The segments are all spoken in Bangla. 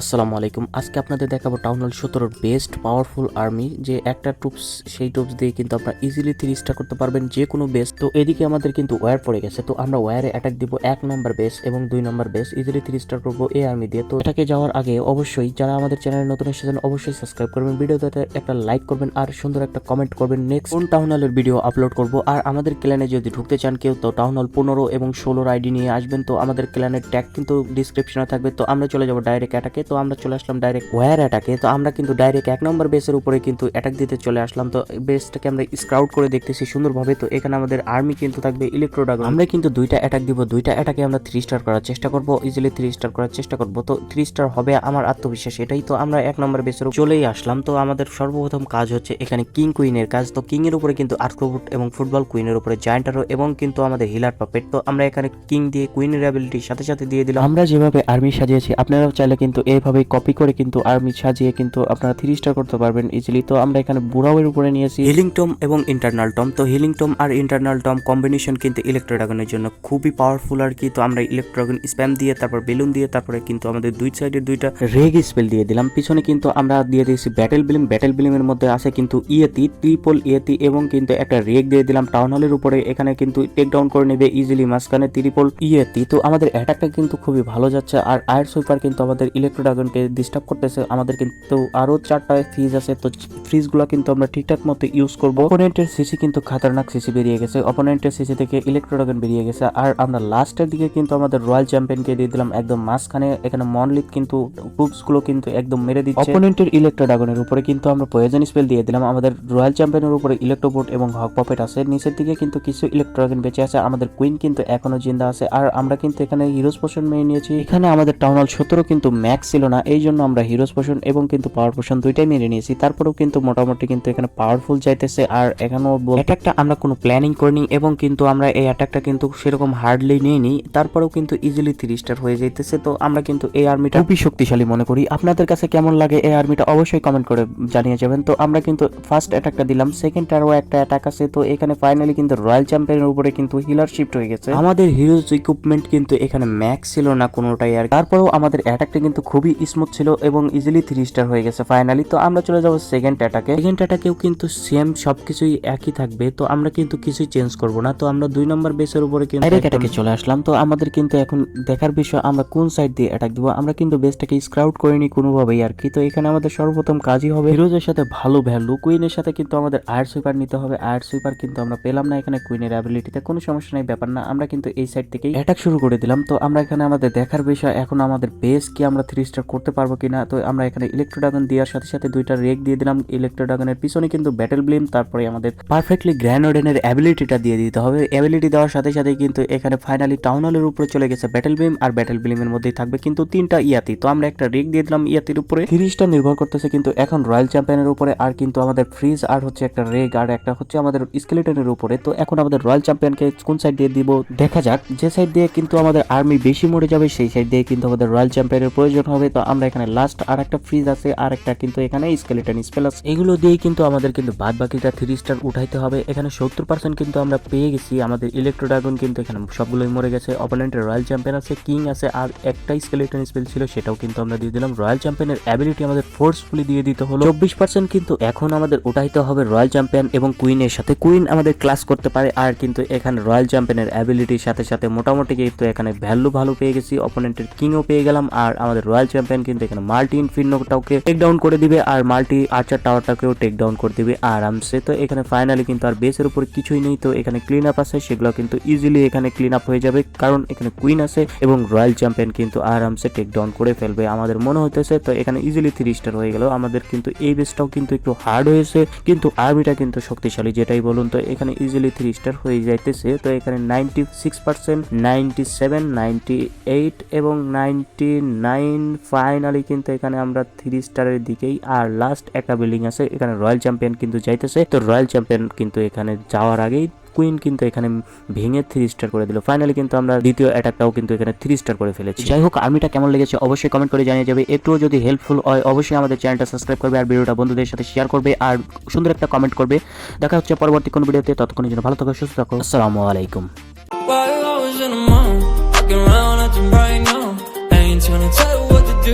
আসসালামু আলাইকুম। আজকে আপনাদের দেখাবো টাউন হল সতেরোর বেস্ট পাওয়ারফুল আর্মি। যে একটা টুপস সেই টুপস দিয়ে কিন্তু আপনারা ইজিলি থ্রি স্টার করতে পারবেন যে কোনো বেস তো এদিকে আমাদের কিন্তু ওয়্যার পড়ে গেছে। তো আমরা ওয়্যারে অ্যাটাক দিব এক নম্বর বেস এবং দুই নম্বর বেস ইজিলি থ্রি স্টার করব এই আর্মি দিয়ে। তো এটাকে যাওয়ার আগে অবশ্যই যারা আমাদের চ্যানেলে নতুন এসেছেন, অবশ্যই সাবস্ক্রাইব করবেন। ভিডিওতে একটা লাইক করবেন আর সুন্দর একটা কমেন্ট করবেন। নেক্সট কোন টাউন হলের ভিডিও আপলোড করব? আর আমাদের ক্ল্যানে যদি ঢুকতে চান কেউ, তো টাউন হল পনেরো এবং ষোলোর আইডি নিয়ে আসবেন। তো আমাদের ক্ল্যানের ট্যাগ কিন্তু ডিসক্রিপশনে থাকবে। তো আমরা চলে যাব ডাইরেক্ট অ্যাটাকে তো আমরা চলে আসলাম ডাইরেক্ট ওয়্যার অ্যাটাকে তো আমরা কিন্তু ডাইরেক্ট এক নম্বর বেসের উপরে কিন্তু অ্যাটাক দিতে চলে আসলাম। তো বেসটাকে আমরা স্ক্রাউট করে দেখতেছি সুন্দরভাবে। তো এখানে আমাদের আর্মি কিন্তু থাকবে ইলেকট্রো আমরা কিন্তু দুইটা অ্যাটাক দিব। দুইটা অ্যাটাকে আমরা থ্রি স্টার করার চেষ্টা করব। ইজিলি থ্রি স্টার করার চেষ্টা করব। তো থ্রি স্টার হবে আমার আত্মবিশ্বাস এটাই। তো আমরা এক নম্বর বেসের চলেই আসলাম। তো আমাদের সর্বপ্রথম কাজ হচ্ছে এখানে কিং কুইনের কাজ। তো কিং এর উপরে কিন্তু আর্থ্রোবুট এবং ফুটবল কুইনের উপরে জায়ান্টারো এবং কিন্তু আমাদের হিলার পাপেট তো আমরা এখানে কিং দিয়ে কুইনের অ্যাবিলিটির সাথে সাথে দিয়ে দিলাম। আমরা যেভাবে আর্মি সাজিয়েছি, আপনারাও চাইলে কিন্তু এইভাবে কপি করে কিন্তু আর্মি সাজিয়ে কিন্তু আপনারা থ্রি স্টার করতে পারবেন ইজিলি তো আমরা এখানে বুড়াওয়ের উপরে নিয়েছি। হিলিং টম এবং ইন্টারনাল টম তো হিলিং টম আর ইন্টারনাল টম কম্বিনেশন কিন্তু ইলেকট্রো ড্রাগনের জন্য খুবই পাওয়ারফুল আর কি। তো আমরা ইলেকট্রো ড্রাগন স্প্যাম দিয়ে, তারপর বেলুন দিয়ে, তারপরে কিন্তু আমাদের দুই সাইডে দুইটা রেগ স্পেল দিয়ে দিলাম। পিছনে কিন্তু আমরা দিয়ে দিয়েছি ব্যাটেল বিলিম ব্যাটেল বিলিমের মধ্যে আছে কিন্তু ইয়েতি ট্রিপল ইয়েতি এবং কিন্তু একটা রেগ দিয়ে দিলাম। টাউন হলের উপরে এখানে কিন্তু টেক ডাউন করে নেবে ইজিলি মাঝখানে ত্রিপল ইয়েতি তো আমাদের অ্যাটাকটা কিন্তু খুবই ভালো যাচ্ছে। আর আয়ার সুইপার কিন্তু আমাদের ইলেকট্রো ড্রাগনকে ডিস্টার্ব করতেছে, আমাদের কিন্তু আরও চারটা ফ্রিজ আছে, তো ফ্রিজগুলো কিন্তু আমরা ঠিকঠাক মতো ইউজ করব। অপোনেন্টের সিসি কিন্তু খাতারনাক সিসি বেরিয়ে গেছে। অপোনেন্টের সিসি থেকে ইলেকট্রো ড্রাগন বেরিয়ে গেছে। আর আমরা লাস্টের দিকে কিন্তু আমাদের রয়্যাল চ্যাম্পিয়নকে দিয়ে দিলাম একদম মাঝখানে। এখানে মনলিক কিন্তু গ্রুপসগুলো কিন্তু একদম মেরে দিচ্ছে। অপোনেন্টের ইলেকট্রো ড্রাগনের উপরে কিন্তু আমরা পয়জন স্পেল দিয়ে দিলাম। আমাদের রয়্যাল চ্যাম্পিয়নের উপরে ইলেকট্রোবোট এবং হক পপেট আছে। নিচের দিকে কিন্তু কিছু ইলেকট্রো ড্রাগন বেঁচে আছে। আমাদের কুইন কিন্তু এখনও জিন্দা আছে। আর আমরা কিন্তু এখানে হিরোজ পোষণ মেয়ে নিয়েছি। এখানে আমাদের টাউন হল সতেরো কিন্তু ম্যাক্স ছিল না, এই জন্য আমরা হিরোজ পোষণ এবং কিন্তু পাওয়ার পোষণ দুইটাই মেনে নিয়েছি। তারপরেও কিন্তু মোটামুটি কিন্তু এখানে পাওয়ারফুল যাইতেছে আর এখানেও অ্যাটাকটা আমরা কোনো প্ল্যানিং করিনি এবং কিন্তু আমরা এই অ্যাটাকটা কিন্তু সেরকম হার্ডলি নিইনি। তারপরেও কিন্তু ইজিলি থ্রি স্টার হয়ে যাইতেছে। তো আমরা কিন্তু এই আর্মিটা খুবই শক্তিশালী মনে করি। আপনাদের কাছে কেমন লাগে এই আর্মিটা অবশ্যই কমেন্ট করে জানিয়ে যাবেন। তো আমরা কিন্তু ফার্স্ট অ্যাটাকটা দিলাম সেকেন্ড টারও একটা অ্যাটাক আছে। তো এখানে ফাইনালি কিন্তু রয়্যাল চ্যাম্পিয়নের উপরে কিন্তু হিলার শিফট হয়ে গেছে। আমাদের হিরোজ ইকুইপমেন্ট কিন্তু এখানে ম্যাক্স ছিল না কোনোটাই আর তারপরেও আমাদের অ্যাটাকটা কিন্তু খুবই স্মুথ ছিল এবং ইজিলি থ্রি স্টার হয়ে গেছে ফাইনালি তো আমরা চলে যাব সেকেন্ড অ্যাটাকে সেকেন্ড অ্যাটাকেও কিন্তু সেম সবকিছুই একই থাকবে তো আমরা কিন্তু কিছুই চেঞ্জ করব না। তো আমরা দুই নম্বর বেসের উপরে কিন্তু ডাইরেক্ট অ্যাটাকে চলে আসলাম। তো আমাদের কিন্তু এখন দেখার বিষয় আমরা কোন সাইড দিয়ে অ্যাটাক দিব? আমরা কিন্তু বেসটাকে স্ক্রাউট করিনি কোনোভাবেই আর কি। তো এখানে আমাদের সর্বপ্রথম কাজই হবে হিরোজের সাথে ভালো ভ্যালু কুইনের সাথে কিন্তু আমাদের আয়ার সুইপার নিতে হবে। আয়ার সুইপার কিন্তু আমরা পেলাম না এখানে কুইনের অ্যাবিলিটিতে কোনো সমস্যা নেই ব্যাপার না। আমরা কিন্তু এই সাইড থেকেই অ্যাটাক শুরু করে দিলাম। তো আমরা এখানে আমাদের দেখার বিষয় এখন আমাদের বেস কি? আমরা থ্রি স্টার করতে পারব কিনা, তো আমরা এখানে ইলেকট্রো ড্রাগন দেওয়ার সাথে সাথে দুইটা রেক দিয়ে দিলাম। ইলেকট্রো ড্রাগনের পিছনে কিন্তু ব্যাটেল ব্লিম তারপরে আমাদের পারফেক্টলি গ্র্যানোডেনের অ্যাবিলিটিটা দিয়ে দিতে হবে। অ্যাবিলিটি দেওয়ার সাথে সাথে কিন্তু এখানে ফাইনালি টাউন হলের উপরে চলে গেছে ব্যাটেল ব্লিম আর ব্যাটেল ব্লিমের মধ্যেই থাকবে কিন্তু তিনটা ইয়াতি। তো আমরা একটা রেক দিয়ে দিলাম ইয়াতির উপরে। তিরিশটা নির্ভর করতেছে কিন্তু এখন রয়্যাল চ্যাম্পিয়নের উপরে, আর কিন্তু আমাদের ফ্রিজ আর হচ্ছে একটা রেগ আর একটা হচ্ছে আমাদের স্কেলেটনের উপরে। তো এখন আমাদের রয়্যাল চ্যাম্পিয়নকে কোন সাইড দিয়ে দিব? দেখা যাক। যে সাইড দিয়ে কিন্তু আমাদের আর্মি বেশি মরে যাবে, সেই সাইড দিয়ে কিন্তু আমাদের রয়্যাল চ্যাম্পিয়নের প্রয়োজন হবে। তো আমরা এখানে লাস্ট আর একটা ফ্রিজ আছে আর একটা কিন্তু এখানে স্কেলেটন স্পেল আছে এগুলো দিয়ে কিন্তু আমাদের কিন্তু বাদ বাকিটা থ্রি স্টার উঠাইতে হবে। এখানে সত্তর পার্সেন্ট কিন্তু আমরা পেয়ে গেছি। আমাদের ইলেকট্রো ড্রাগন কিন্তু এখানে সবগুলোই মরে গেছে। অপোনেন্টের রয়্যাল চ্যাম্পিয়ন আছে কিং আছে, আর একটা স্কেলেটন স্পেল ছিল, সেটাও কিন্তু আমরা দিয়ে দিলাম। রয়্যাল চ্যাম্পিয়নের অ্যাবিলিটি আমাদের ফোর্সফুলি দিয়ে দিতে হলো। চব্বিশ পার্সেন্ট কিন্তু এখন আমাদের উঠাইতে হবে রয়্যাল চ্যাম্পিয়ন এবং কুইনের সাথে। কুইন আমাদের ক্লাস করতে পারে, আর কিন্তু এখানে রয়্যাল চ্যাম্পিয়নের অ্যাবিলিটির সাথে সাথে মোটামুটি কিন্তু এখানে ভ্যালু ভালো পেয়ে গেছি। অপোনেন্টের কিংও পেয়ে গেলাম, আর আমাদের রয়্যাল চ্যাম্পিয়ন কিন্তু এখানে মাল্টি ইনফিনোটাকে টেক ডাউন করে দিবে আর মাল্টি আর্চার টাওয়ারটাকেও টেক ডাউন করে দিবে আরামসে। তো এখানে ফাইনালি কিন্তু আর বেসের উপর কিছুই নেই। তো এখানে ক্লিন আপ আছে, সেগুলো কিন্তু ইজিলি এখানে ক্লিন আপ হয়ে যাবে। কারণ এখানে কুইন আছে এবং রয়্যাল চ্যাম্পিয়ন কিন্তু আরামসে টেক ডাউন করে ফেলবে আমাদের মনে হইতেছে। তো এখানে ইজিলি থ্রি স্টার হয়ে গেল। আমাদের কিন্তু এই বেসটাও কিন্তু একটু হার্ড হয়েছে। কিন্তু আর্মিটা কিন্তু শক্তিশালী, যেটাই বলুন। তো এখানে ইজিলি থ্রি স্টার হয়ে যাইতেছে। তো এখানে ninety six percent ninety seven ninety eight এবং নাইনটি নাইন ফাইনালি কিন্তু এখানে আমরা থ্রি স্টারের দিকেই আর লাস্ট একটা বিল্ডিং আছে এখানে রয়্যাল চ্যাম্পিয়ন কিন্তু যাইতেছে। তো রয়্যাল চ্যাম্পিয়ন কিন্তু এখানে যাওয়ার আগেই কুইন কিন্তু এখানে ভেঙে থ্রি স্টার করে দিল। ফাইনালি কিন্তু আমরা দ্বিতীয় অ্যাটাকটাও কিন্তু এখানে থ্রি স্টার করে ফেলেছি। যাই হোক আর্মিটা কেমন লেগেছে অবশ্যই কমেন্ট করে জানিয়ে যাবে। একটুও যদি হেল্পফুল হয় অবশ্যই আমাদের চ্যানেলটা সাবস্ক্রাইব করবে আর ভিডিওটা বন্ধুদের সাথে শেয়ার করবে আর সুন্দর একটা কমেন্ট করবে। দেখা হচ্ছে পরবর্তী কোন ভিডিওতে ততক্ষণের জন্য ভালো থাকো সুস্থ থাকো। আসসালামু আলাইকুম।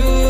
Do,